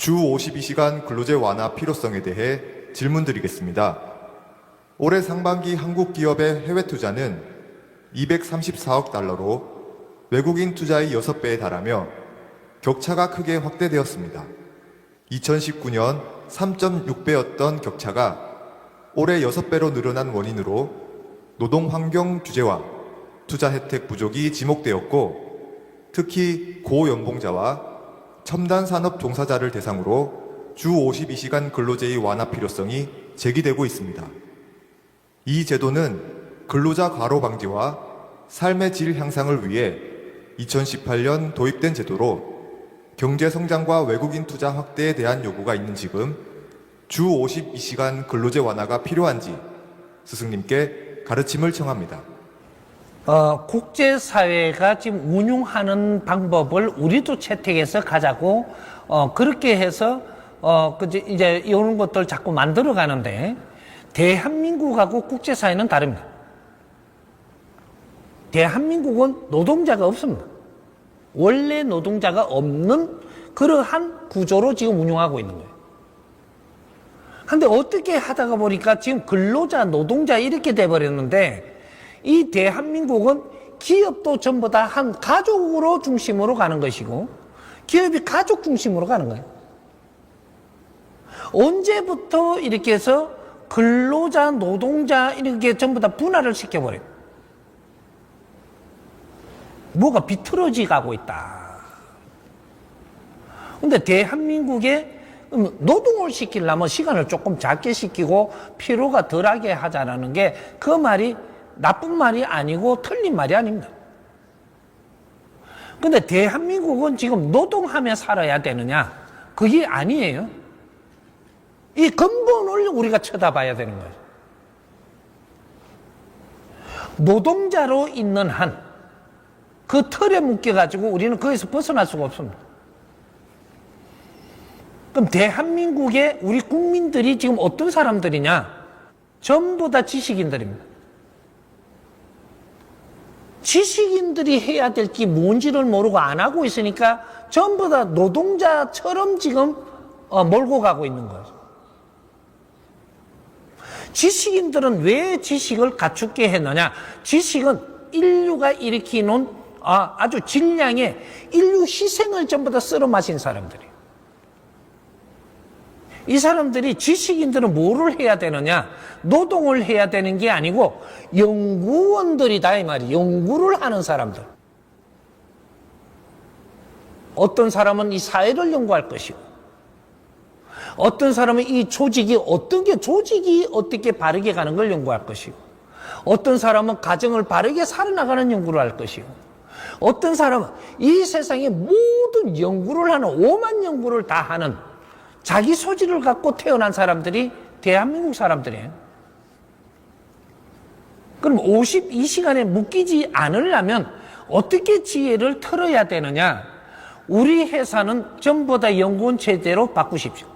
주 52시간 근로제 완화 필요성에 대해 질문드리겠습니다. 올해 상반기 한국 기업의 해외 투자는 234억 달러로 외국인 투자의 6배에 달하며 격차가 크게 확대되었습니다. 2019년 3.6배였던 격차가 올해 6배로 늘어난 원인으로 노동 환경 규제와 투자 혜택 부족이 지목되었고 특히 고연봉자와 첨단 산업 종사자를 대상으로 주 52시간 근로제의 완화 필요성이 제기되고 있습니다. 이 제도는 근로자 과로 방지와 삶의 질 향상을 위해 2018년 도입된 제도로 경제 성장과 외국인 투자 확대에 대한 요구가 있는 지금 주 52시간 근로제 완화가 필요한지 스승님께 가르침을 청합니다. 어, 국제사회가 지금 운용하는 방법을 우리도 채택해서 가자고, 어, 그렇게 해서, 어, 그, 이제- 이런 것들 자꾸 만들어 가는데, 대한민국하고 국제사회는 다릅니다. 대한민국은 노동자가 없습니다. 원래 노동자가 없는 그러한 구조로 지금 운영하고 있는 거예요. 근데 어떻게 하다가 보니까 지금 근로자, 노동자 이렇게 돼버렸는데 이 대한민국은 기업도 전부 다 한 가족으로 중심으로 가는 것이고 기업이 가족 중심으로 가는 거예요. 언제부터 이렇게 해서 근로자, 노동자 이렇게 전부 다 분할을 시켜버려요. 뭐가 비틀어지 가고 있다. 근데 대한민국에 음, 노동을 시키려면 시간을 조금 작게 시키고 피로가 덜하게 하자라는 게 그 말이 나쁜 말이 아니고 틀린 말이 아닙니다. 근데 대한민국은 지금 노동하며 살아야 되느냐? 그게 아니에요. 이 근본을 우리가 쳐다봐야 되는 거예요. 노동자로 있는 한, 그 틀에 묶여가지고 우리는 거기서 벗어날 수가 없습니다. 그럼 대한민국의 우리 국민들이 지금 어떤 사람들이냐? 전부 다 지식인들입니다. 지식인들이 해야 될 게 뭔지를 모르고 안 하고 있으니까 전부 다 노동자처럼 지금 어, 몰고 가고 있는 거예요. 지식인들은 왜 지식을 갖추게 했느냐? 지식은 인류가 일으키는 아, 아주 질량의 인류 희생을 전부 다 쓸어 마신 사람들이에요. 이 사람들이 지식인들은 뭐를 해야 되느냐? 노동을 해야 되는 게 아니고 연구원들이다 이 말이 연구를 하는 사람들. 어떤 사람은 이 사회를 연구할 것이고 어떤 사람은 이 조직이 어떤 게 조직이 어떻게 바르게 가는 걸 연구할 것이고 어떤 사람은 가정을 바르게 살아나가는 연구를 할 것이고 어떤 사람은 이 세상의 모든 연구를 하는 오만 연구를 다 하는 자기 소질을 갖고 태어난 사람들이 대한민국 사람들이에요. 그럼 52시간에 묶이지 않으려면 어떻게 지혜를 털어야 되느냐? 우리 회사는 전부 다 연구원 체제로 바꾸십시오.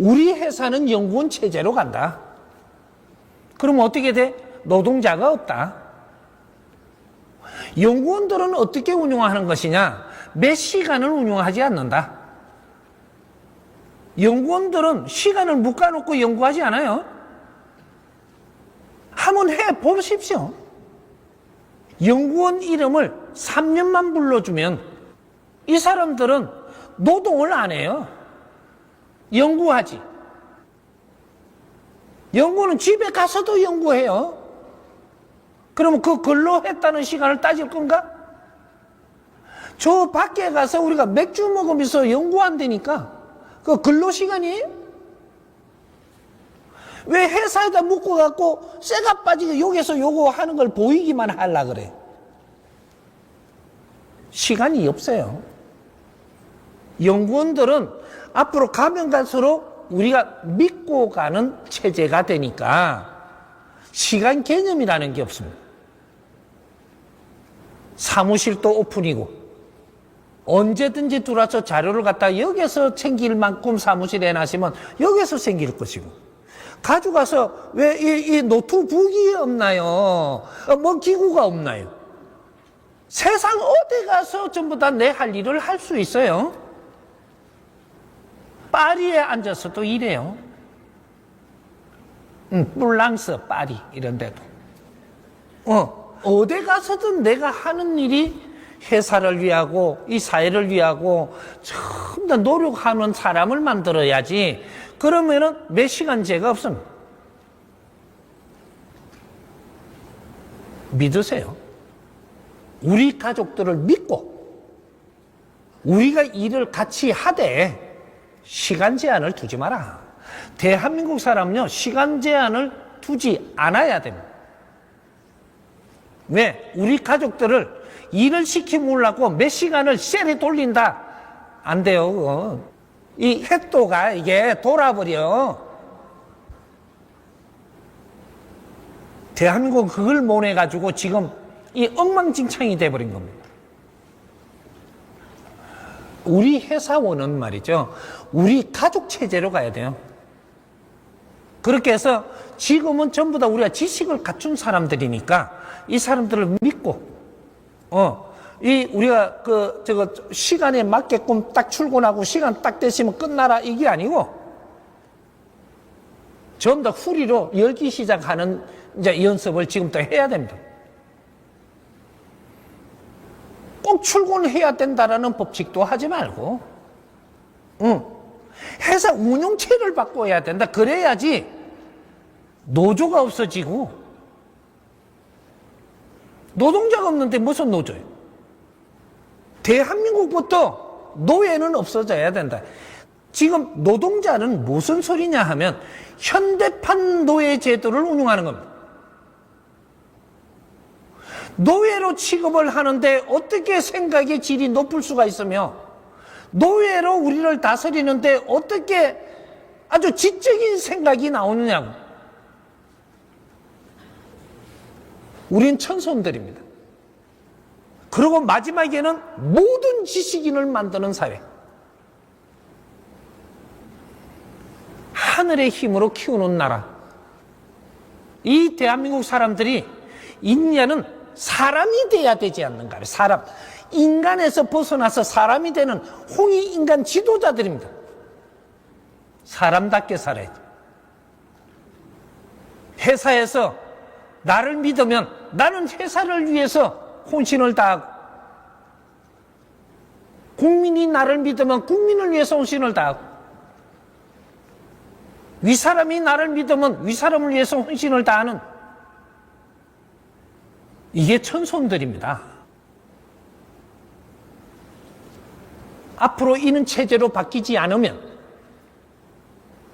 우리 회사는 연구원 체제로 간다. 그럼 어떻게 돼? 노동자가 없다. 연구원들은 어떻게 운영하는 것이냐? 몇 시간을 운영하지 않는다. 연구원들은 시간을 묶어놓고 연구하지 않아요. 한번 해 보십시오. 연구원 이름을 3년만 불러주면 이 사람들은 노동을 안 해요. 연구하지. 연구는 집에 가서도 연구해요. 그러면 그 근로했다는 시간을 따질 건가? 저 밖에 가서 우리가 맥주 먹으면서 연구한다니까. 그 근로 시간이에요? 왜 회사에다 묶어갖고 쇠가 빠지게 여기서 요거 하는 걸 보이기만 하려 그래. 시간이 없어요. 연구원들은 앞으로 가면 갈수록 우리가 믿고 가는 체제가 되니까 시간 개념이라는 게 없습니다. 사무실도 오픈이고 언제든지 들어와서 자료를 갖다 여기서 챙길 만큼 사무실에 놔시면 여기서 챙길 것이고 가져가서 왜 이 노트북이 없나요? 어, 뭐 기구가 없나요? 세상 어디 가서 전부 다 내 할 일을 할 수 있어요. 파리에 앉아서도 일해요. 응, 뿔랑스, 파리 이런 데도. 어, 어디 가서든 내가 하는 일이 회사를 위하고 이 사회를 위하고 전부 다 노력하는 사람을 만들어야지. 그러면은 몇 시간제가 없습니다. 믿으세요. 우리 가족들을 믿고 우리가 일을 같이 하되 시간 제한을 두지 마라. 대한민국 사람은요, 시간 제한을 두지 않아야 됩니다. 왜? 우리 가족들을 일을 시키려고 몇 시간을 셀에 돌린다. 안 돼요, 그거. 이 획도가 이게 돌아버려. 대한민국은 그걸 못해가지고 지금 이 엉망진창이 돼버린 겁니다. 우리 회사원은 말이죠. 우리 가족 체제로 가야 돼요. 그렇게 해서 지금은 전부 다 우리가 지식을 갖춘 사람들이니까 이 사람들을 믿고, 어, 이 우리가 그, 저거, 시간에 맞게끔 딱 출근하고 시간 딱 되시면 끝나라 이게 아니고, 전부 다 후리로 열기 시작하는 이제 연습을 지금부터 해야 됩니다. 꼭 출근해야 된다라는 법칙도 하지 말고, 응. 회사 운영체를 바꿔야 된다. 그래야지 노조가 없어지고, 노동자가 없는데 무슨 노조예요? 대한민국부터 노예는 없어져야 된다. 지금 노동자는 무슨 소리냐 하면 현대판 노예 제도를 운영하는 겁니다. 노예로 취급을 하는데 어떻게 생각의 질이 높을 수가 있으며 노예로 우리를 다스리는데 어떻게 아주 지적인 생각이 나오느냐고. 우린 천손들입니다. 그리고 마지막에는 모든 지식인을 만드는 사회. 하늘의 힘으로 키우는 나라. 이 대한민국 사람들이 인간은 사람이 돼야 되지 않는가. 사람. 인간에서 벗어나서 사람이 되는 홍익 인간 지도자들입니다. 사람답게 살아야지. 회사에서 나를 믿으면 나는 회사를 위해서 혼신을 다하고 국민이 나를 믿으면 국민을 위해서 혼신을 다하고 위사람이 나를 믿으면 위사람을 위해서 혼신을 다하는 이게 천손들입니다. 앞으로 이는 체제로 바뀌지 않으면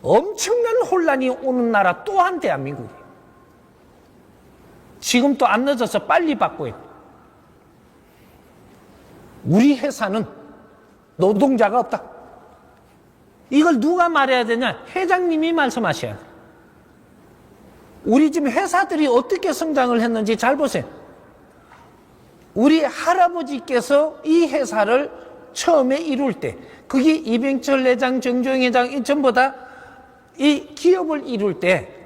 엄청난 혼란이 오는 나라 또한 대한민국이에요. 지금 또 안 늦어서 빨리 바꿔야 돼. 우리 회사는 노동자가 없다. 이걸 누가 말해야 되냐? 회장님이 말씀하셔야 돼. 우리 지금 회사들이 어떻게 성장을 했는지 잘 보세요. 우리 할아버지께서 이 회사를 처음에 이룰 때, 그게 이병철 회장, 정종 회장, 이 전부 다 이 기업을 이룰 때,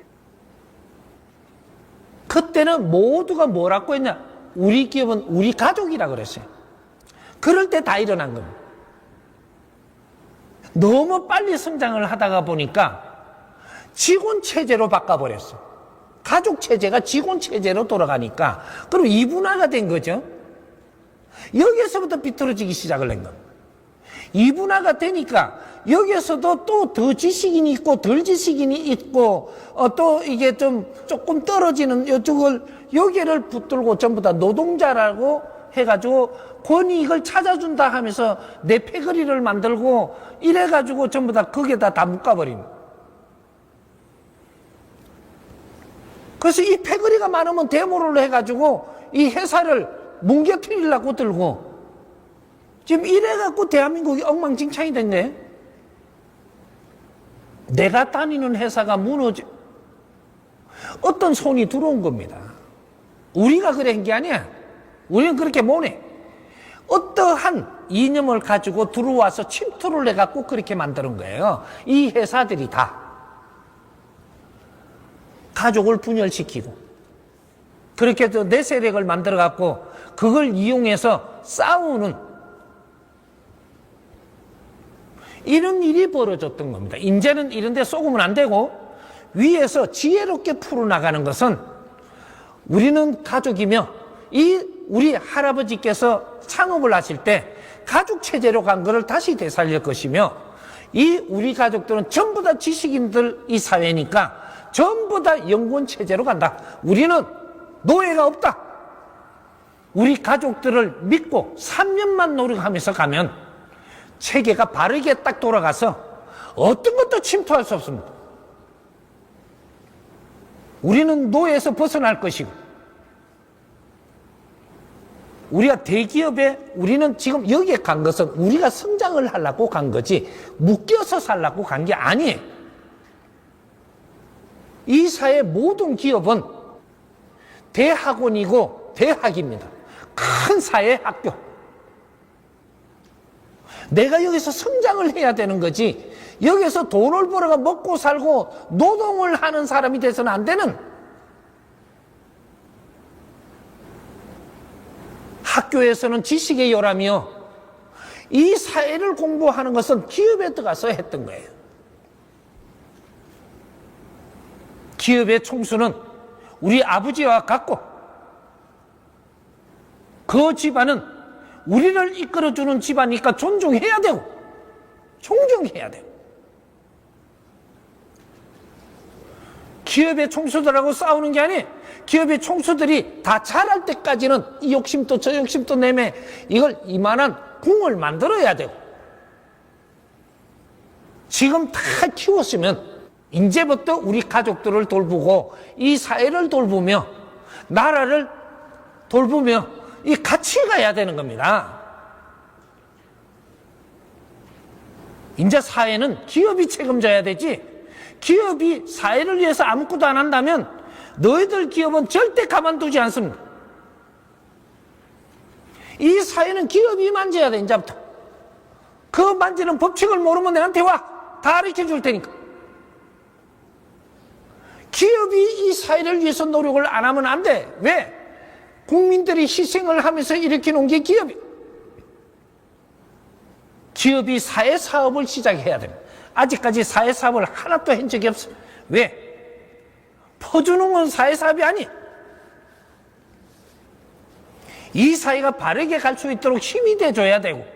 그때는 모두가 뭐라고 했냐? 우리 기업은 우리 가족이라 그랬어요. 그럴 때 다 일어난 겁니다. 너무 빨리 성장을 하다가 보니까 직원 체제로 바꿔버렸어. 가족 체제가 직원 체제로 돌아가니까 그럼 이분화가 된 거죠. 여기서부터 비틀어지기 시작을 한 겁니다. 이분화가 되니까 여기서도 또 더 지식인이 있고 덜 지식인이 있고 어, 또 이게 좀 조금 떨어지는 이쪽을 여기를 붙들고 전부 다 노동자라고 해가지고 권익을 찾아준다 하면서 내 패거리를 만들고 이래가지고 전부 다 거기에다 다 묶어버립니다. 그래서 이 패거리가 많으면 데모를 해가지고 이 회사를 뭉개뜨리려고 들고 지금 이래갖고 대한민국이 엉망진창이 됐네. 내가 다니는 회사가 무너져. 어떤 손이 들어온 겁니다. 우리가 그래 한 게 아니야. 우리는 그렇게 못해. 어떠한 이념을 가지고 들어와서 침투를 해갖고 그렇게 만드는 거예요. 이 회사들이 다. 가족을 분열시키고, 그렇게 해서 내 세력을 만들어 갖고 그걸 이용해서 싸우는 이런 일이 벌어졌던 겁니다. 이제는 이런 데 쏘으면 안 되고 위에서 지혜롭게 풀어나가는 것은 우리는 가족이며 이 우리 할아버지께서 창업을 하실 때 가족 체제로 간 거를 다시 되살릴 것이며 이 우리 가족들은 전부 다 지식인들 이 사회니까 전부 다 연구원 체제로 간다. 우리는 노예가 없다. 우리 가족들을 믿고 3년만 노력하면서 가면 체계가 바르게 딱 돌아가서 어떤 것도 침투할 수 없습니다. 우리는 노예에서 벗어날 것이고 우리가 대기업에 우리는 지금 여기에 간 것은 우리가 성장을 하려고 간 거지 묶여서 살려고 간 게 아니에요. 이 사회 모든 기업은 대학원이고 대학입니다. 큰 사회 학교. 내가 여기서 성장을 해야 되는 거지. 여기서 돈을 벌어가 먹고 살고 노동을 하는 사람이 돼서는 안 되는 학교에서는 지식의 요람이요. 이 사회를 공부하는 것은 기업에 들어가서 했던 거예요. 기업의 총수는 우리 아버지와 같고 그 집안은 우리를 이끌어주는 집안이니까 존중해야 되고 존중해야 돼요. 기업의 총수들하고 싸우는 게 아니에요. 기업의 총수들이 다 잘할 때까지는 이 욕심도 저 욕심도 내매 이걸 이만한 궁을 만들어야 되고 지금 다 키웠으면 이제부터 우리 가족들을 돌보고 이 사회를 돌보며 나라를 돌보며 이 같이 가야 되는 겁니다. 이제 사회는 기업이 책임져야 되지 기업이 사회를 위해서 아무것도 안 한다면 너희들 기업은 절대 가만두지 않습니다. 이 사회는 기업이 만져야 돼, 이제부터. 그 만지는 법칙을 모르면 내한테 와. 다 가르쳐 줄 테니까. 기업이 이 사회를 위해서 노력을 안 하면 안 돼. 왜? 국민들이 희생을 하면서 일으켜 놓은 게 기업이. 기업이 사회 사업을 시작해야 됩니다. 아직까지 사회 사업을 하나도 한 적이 없어요. 왜? 퍼주는 건 사회 사업이 아니. 이 사회가 바르게 갈 수 있도록 힘이 돼줘야 되고,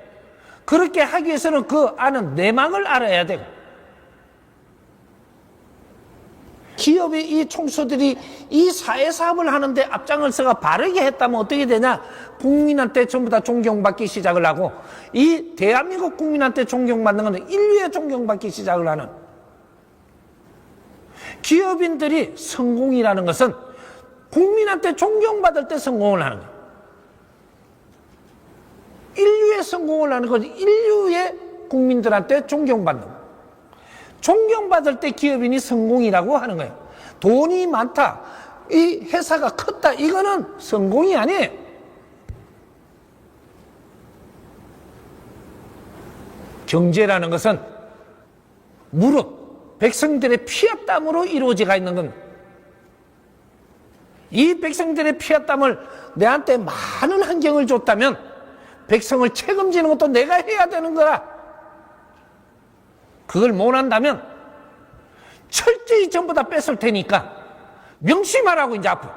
그렇게 하기 위해서는 그 아는 내막을 알아야 되고, 기업의 이 총수들이 이 사회 사업을 하는데 앞장을 서가 바르게 했다면 어떻게 되냐? 국민한테 전부 다 존경받기 시작을 하고 이 대한민국 국민한테 존경받는 것은 인류에 존경받기 시작을 하는 기업인들이 성공이라는 것은 국민한테 존경받을 때 성공을 하는 거예요. 인류의 성공을 하는 것은 인류의 국민들한테 존경받는 거예요. 존경받을 때 기업인이 성공이라고 하는 거예요. 돈이 많다. 이 회사가 컸다. 이거는 성공이 아니에요. 경제라는 것은 무릇 백성들의 피와 땀으로 이루어져가 있는 겁니다. 이 백성들의 피와 땀을 내한테 많은 환경을 줬다면 백성을 책임지는 것도 내가 해야 되는 거라. 그걸 못 한다면 철저히 전부 다 뺏을 테니까 명심하라고 이제 앞으로.